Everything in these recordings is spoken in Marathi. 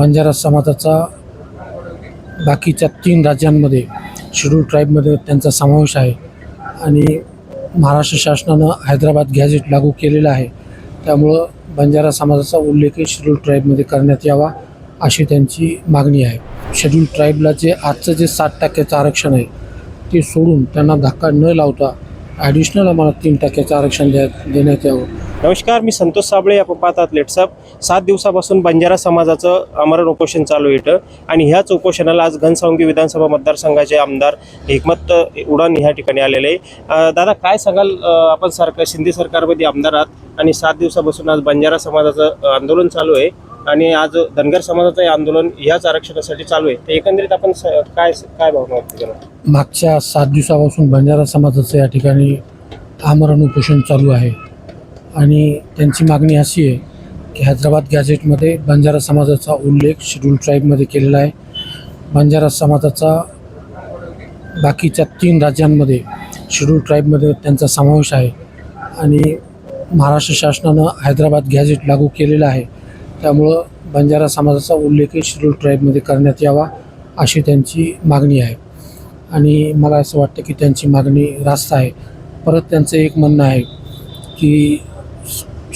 बंजारा समाजाचा बाकीच्या तीन राज्यांमध्ये शेड्यूल ट्राईबमध्ये त्यांचा समावेश आहे. आणि महाराष्ट्र शासनानं हैदराबाद गॅझेट लागू केलेलं आहे. त्यामुळं बंजारा समाजाचा उल्लेखही शेड्यूल ट्राईबमध्ये करण्यात यावा अशी त्यांची मागणी आहे. शेड्यूल ट्राईबला जे आजचं जे सात टक्क्याचं आरक्षण आहे ते सोडून त्यांना धक्का न लावता ॲडिशनल आम्हाला तीन टक्क्याचं आरक्षण द्या देण्यात यावं. नमस्कार मी संतोष साबळे आपण पाहतात लेट्सअप सात दिवसापासून बंजारा समाजाचं आमरण उपोषण चालू आहे इथं. आणि ह्याच उपोषणाला आज घनसावंगी विधानसभा मतदारसंघाचे आमदार हिकमत उडान ह्या ठिकाणी आलेले आहे. दादा काय सांगाल आपण सरकार शिंदे सरकारमध्ये आमदार आहात आणि सात दिवसापासून आज बंजारा समाजाचं आंदोलन चालू आहे. आणि आज धनगर समाजाचं हे आंदोलन ह्याच आरक्षणासाठी चालू आहे. ते एकंदरीत आपण स- काय काय भावना व्यक्त मागच्या सात दिवसापासून बंजारा समाजाचं या ठिकाणी आमरण उपोषण चालू आहे. आणि त्यांची मागणी अशी आहे की हैदराबाद गॅझेटमध्ये बंजारा समाजाचा उल्लेख शेड्यूल ट्राईबमध्ये केलेला आहे. बंजारा समाजाचा बाकीच्या तीन राज्यांमध्ये शेड्यूल ट्राईबमध्ये त्यांचा समावेश आहे आणि महाराष्ट्र शासनानं हैदराबाद गॅझेट लागू केलेलं आहे. त्यामुळं बंजारा समाजाचा उल्लेखही शेड्यूल ट्राईबमध्ये करण्यात यावा अशी त्यांची मागणी आहे. आणि मला असं वाटतं की त्यांची मागणी रास्त आहे. परत त्यांचं एक म्हणणं आहे की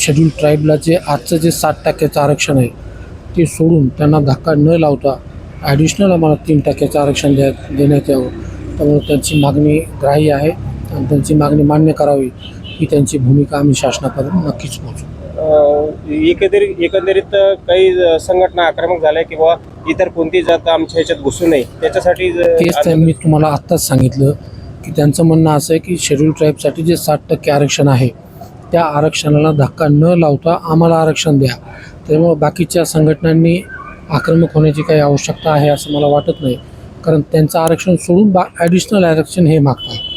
शेड्यूल ट्राईबला जे आजचं जे सात टक्क्याचं आरक्षण आहे ते सोडून त्यांना धक्का न लावता ॲडिशनल आम्हाला तीन टक्क्याचं आरक्षण द्या देण्यात यावं. त्यामुळे त्यांची मागणी ग्राह्य आहे आणि त्यांची मागणी मान्य करावी ही त्यांची भूमिका आम्ही शासनापर्यंत नक्कीच पोहोचू एकंदरीत एकंदरीत काही संघटना आक्रमक झाल्या किंवा इतर कोणती जात आमच्या ह्याच्यात घुसू नये त्याच्यासाठी तेच मी तुम्हाला आत्ताच सांगितलं की त्यांचं म्हणणं असं आहे की शेड्यूल ट्राईबसाठी जे साठ टक्के आरक्षण आहे त्या आरक्षणाला धक्का न लावता आम्हाला आरक्षण द्या. त्यामुळं बाकीच्या संघटनांनी आक्रमक होण्याची काही आवश्यकता आहे असं मला वाटत नाही. कारण त्यांचं आरक्षण सोडून बा ॲडिशनल आरक्षण हे मागतात.